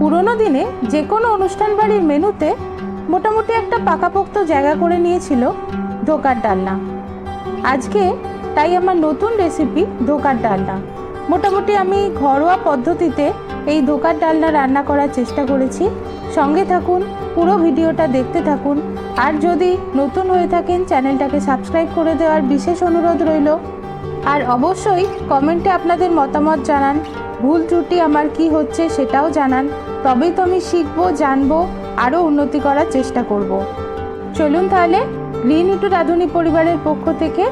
পুরোনো দিনে যে কোনো অনুষ্ঠান বাড়ির মেনুতে মোটামুটি একটা পাকাপোক্ত জায়গা করে নিয়েছিল ধোকার ডালনা। আজকে তাই আমার নতুন রেসিপি ধোকার ডালনা। মোটামুটি আমি ঘরোয়া পদ্ধতিতে এই ধোকার ডালনা রান্না করার চেষ্টা করেছি। সঙ্গে থাকুন, পুরো ভিডিওটা দেখতে থাকুন। আর যদি নতুন হয়ে থাকেন, চ্যানেলটাকে সাবস্ক্রাইব করে দেওয়ার বিশেষ অনুরোধ রইল। আর অবশ্যই কমেন্টে আপনাদের মতামত জানান। ভুল ত্রুটি আমার কি হচ্ছে সেটাও জানান। তবেই তো আমি শিখব, জানব, আরও উন্নতি করার চেষ্টা করব। চলুন তাহলে গ্রিন ইটু রাঁধুনি পরিবারের পক্ষ থেকে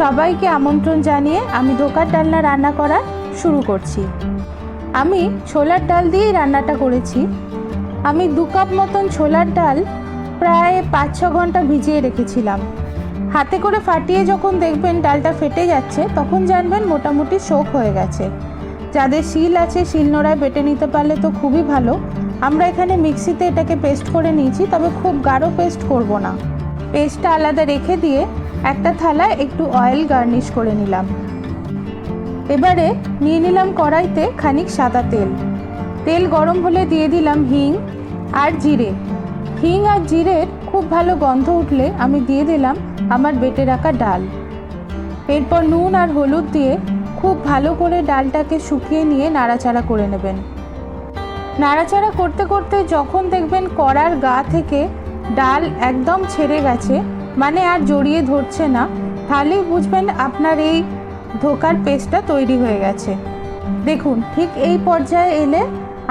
সবাইকে আমন্ত্রণ জানিয়ে আমি ধোকার ডালনা রান্না করা শুরু করছি। আমি ছোলার ডাল দিয়েই রান্নাটা করেছি। আমি দু কাপ মতন ছোলার ডাল প্রায় পাঁচ ছ ঘণ্টা ভিজিয়ে রেখেছিলাম। হাতে করে ফাটিয়ে যখন দেখবেন ডালটা ফেটে যাচ্ছে, তখন জানবেন মোটামুটি শোক হয়ে গেছে। যাদের শিল আছে, শিল নোড়ায় বেটে নিতে পারলে তো খুবই ভালো। আমরা এখানে মিক্সিতে এটাকে পেস্ট করে নিয়েছি, তবে খুব গাঢ় পেস্ট করব না। পেস্টটা আলাদা রেখে দিয়ে একটা থালায় একটু অয়েল গার্নিশ করে নিলাম। এবারে নিয়ে নিলাম কড়াইতে খানিক সাদা তেল। তেল গরম হলে দিয়ে দিলাম হিং আর জিরে। হিং আর জিরের খুব ভালো গন্ধ উঠলে আমি দিয়ে দিলাম আমার বেটে রাখা ডাল। এরপর নুন আর হলুদ দিয়ে খুব ভালো করে ডালটাকে শুকিয়ে নিয়ে নাড়াচাড়া করে নেবেন। নাড়াচাড়া করতে করতে যখন দেখবেন কড়ার গা থেকে ডাল একদম ছেড়ে গেছে মানে আর জড়িয়ে ধরছে না, তাহলেই বুঝবেন আপনার এই ধোকার পেস্টটা তৈরি হয়ে গেছে। দেখুন, ঠিক এই পর্যায়ে এলে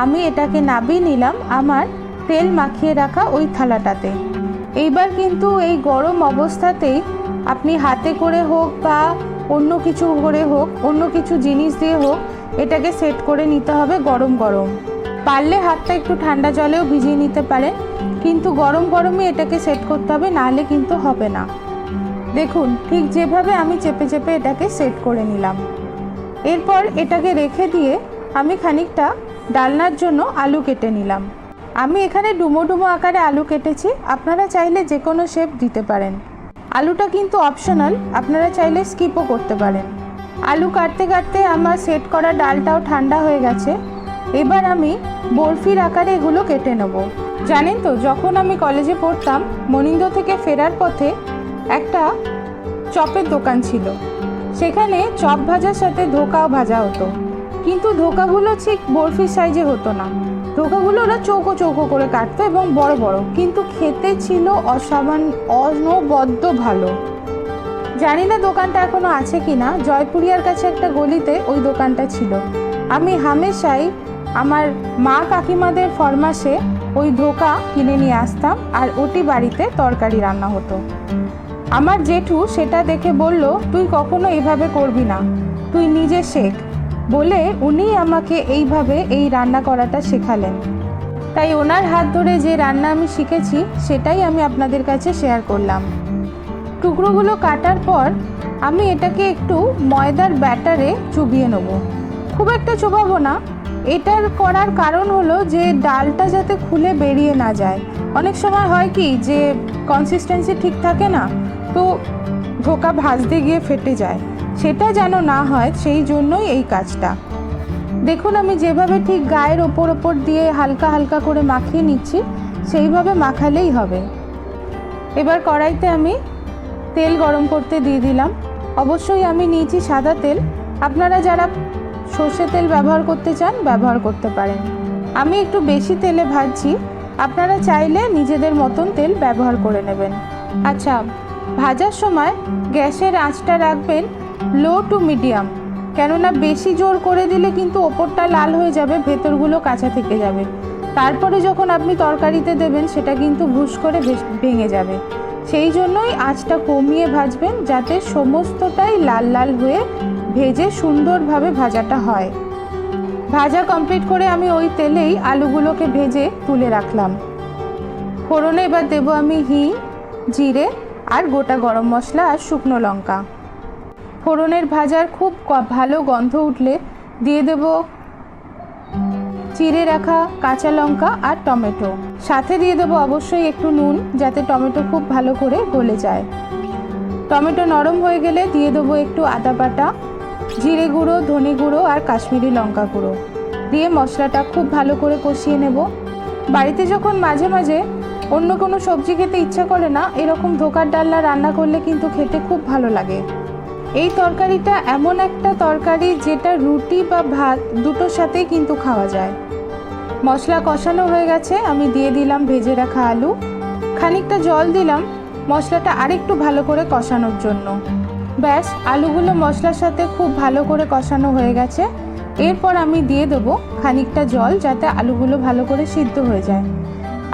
আমি এটাকে নাবিয়ে নিলাম আমার তেল মাখিয়ে রাখা ওই থালাটাতে। এইবার কিন্তু এই গরম অবস্থাতেই আপনি হাতে করে হোক বা অন্য কিছু করে হোক, অন্য কিছু জিনিস দিয়ে হোক, এটাকে সেট করে নিতে হবে গরম গরম। পারলে হাতটা একটু ঠান্ডা জলেও ভিজিয়ে নিতে পারেন কিন্তু গরম গরমই এটাকে সেট করতে হবে, নাহলে কিন্তু হবে না। দেখুন, ঠিক যেভাবে আমি চেপে চেপে এটাকে সেট করে নিলাম। এরপর এটাকে রেখে দিয়ে আমি খানিকটা ডালনার জন্য আলু কেটে নিলাম। আমি এখানে ডুমো ডুমো আকারে আলু কেটেছি, আপনারা চাইলে যে কোনো শেপ দিতে পারেন। আলুটা কিন্তু অপশনাল আপনারা চাইলে স্কিপও করতে পারেন। আলু কাটতে কাটতে আমার সেট করা ডালটাও ঠান্ডা হয়ে গেছে। এবার আমি বরফির আকারে এগুলো কেটে নেব। জানেন তো, যখন আমি কলেজে পড়তাম মনিন্দ থেকে ফেরার পথে একটা চপের দোকান ছিল। সেখানে চপ ভাজার সাথে ধোকাও ভাজা হতো। কিন্তু ধোকাগুলো ঠিক বরফির সাইজে হতো না। ধোকাগুলো ওরা চৌকো চৌকো করে কাটতো এবং বড় বড়, কিন্তু খেতে ছিল অসামান্য অনবদ্য ভালো। জানি না দোকানটা এখনও আছে কি না জয়পুরিয়ার কাছে একটা গলিতে ওই দোকানটা ছিল। আমি হামেশাই আমার মা কাকিমাদের ফরমাসে ওই ধোকা কিনে নিয়ে আসতাম আর ওটি বাড়িতে তরকারি রান্না হতো। আমার জেঠু সেটা দেখে বলল, তুই কখনো এভাবে করবি না। তুই নিজে শেখ। বলে উনি আমাকে এইভাবে এই রান্না করাটা শেখালেন। তাই ওনার হাত ধরে যে রান্না আমি শিখেছি, সেটাই আমি আপনাদের কাছে শেয়ার করলাম। টুকরোগুলো কাটার পর আমি এটাকে একটু ময়দার ব্যাটারে চুবিয়ে নেব। খুব একটা চোবাবো না। এটার করার কারণ হলো যে ডালটা যাতে খুলে বেরিয়ে না যায়। অনেক সময় হয় কি যে কনসিস্টেন্সি ঠিক থাকে না, তো ধোকা ভাজতে গিয়ে ফেটে যায়। সেটা যেন না হয়, সেই জন্যই এই কাজটা। দেখুন, আমি যেভাবে ঠিক গায়ের ওপর ওপর দিয়ে হালকা হালকা করে মাখিয়ে নিচ্ছি, সেইভাবে মাখালেই হবে। এবার কড়াইতে আমি তেল গরম করতে দিয়ে দিলাম। অবশ্যই আমি নিয়েছি সাদা তেল। আপনারা যারা সর্ষে তেল ব্যবহার করতে চান, ব্যবহার করতে পারেন। আমি একটু বেশি তেলে ভাজছি। আপনারা চাইলে নিজেদের মতন তেল ব্যবহার করে নেবেন। আচ্ছা ভাজার সময় গ্যাসের আঁচটা রাখবেন। Low to medium. কেননা বেশি জোর করে দিলে কিন্তু ওপরটা লাল হয়ে যাবে, ভেতরগুলো কাঁচা থেকে যাবে। তারপরে যখন আপনি তরকারিতে দেবেন, সেটা কিন্তু ভুস করে ভেঙে যাবে। সেই জন্যই আঁচটা কমিয়ে ভাজবেন, যাতে সমস্তটাই লাল লাল হয়ে ভেজে সুন্দরভাবে ভাজাটা হয়। ভাজা কমপ্লিট করে আমি ওই তেলেই আলুগুলোকে ভেজে তুলে রাখলাম। ফোড়নে এবার দেবো আমি হিং, জিরে আর গোটা গরম মশলা আর শুকনো লঙ্কা। ফোড়নের ভাজার খুব ভালো গন্ধ উঠলে দিয়ে দেব চিড়ে রাখা কাঁচা লঙ্কা আর টমেটো। সাথে দিয়ে দেবো অবশ্যই একটু নুন, যাতে টমেটো খুব ভালো করে গলে যায়। টমেটো নরম হয়ে গেলে দিয়ে দেবো একটু আদা বাটা, জিরে গুঁড়ো, ধনে গুঁড়ো আর কাশ্মীরি লঙ্কা গুঁড়ো। দিয়ে মশলাটা খুব ভালো করে কষিয়ে নেব। বাড়িতে যখন মাঝে মাঝে অন্য কোনো সবজি খেতে ইচ্ছা করে না, এরকম ধোকার ডাল্লা রান্না করলে কিন্তু খেতে খুব ভালো লাগে। এই তরকারিটা এমন একটা তরকারি যেটা রুটি বা ভাত দুটোর সাথেই কিন্তু খাওয়া যায়। মশলা কষানো হয়ে গেছে, আমি দিয়ে দিলাম ভেজে রাখা আলু। খানিকটা জল দিলাম, মশলাটা আরেকটু ভালো করে কষানোর জন্য। ব্যাস, আলুগুলো মশলার সাথে খুব ভালো করে কষানো হয়ে গেছে। এরপর আমি দিয়ে দেবো খানিকটা জল যাতে আলুগুলো ভালো করে সিদ্ধ হয়ে যায়।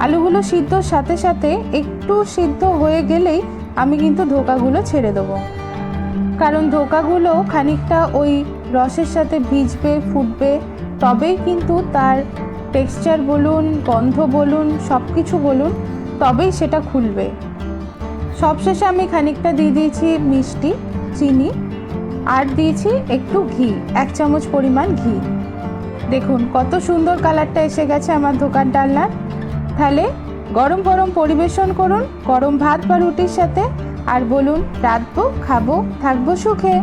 আলুগুলো সিদ্ধর সাথে সাথে একটু সিদ্ধ হয়ে গেলেই আমি কিন্তু ধোকাগুলো ছেড়ে দেবো। কারণ ধোকাগুলো খানিকটা ওই রসের সাথে ভিজবে, ফুটবে। তবেই কিন্তু তার টেক্সচার বলুন, গন্ধ বলুন সব কিছু বলুন, তবেই সেটা খুলবে। সবশেষে আমি খানিকটা দিয়ে দিয়েছি মিষ্টি, চিনি, আর দিয়েছি একটু ঘি, এক চামচ পরিমাণ ঘি। দেখুন, কত সুন্দর কালারটা এসে গেছে আমার দোকান ডালনার। তাহলে গরম গরম পরিবেশন করুন, গরম ভাত বা রুটির সাথে। আর বলুন রাঁধবো খাব থাকব সুখে।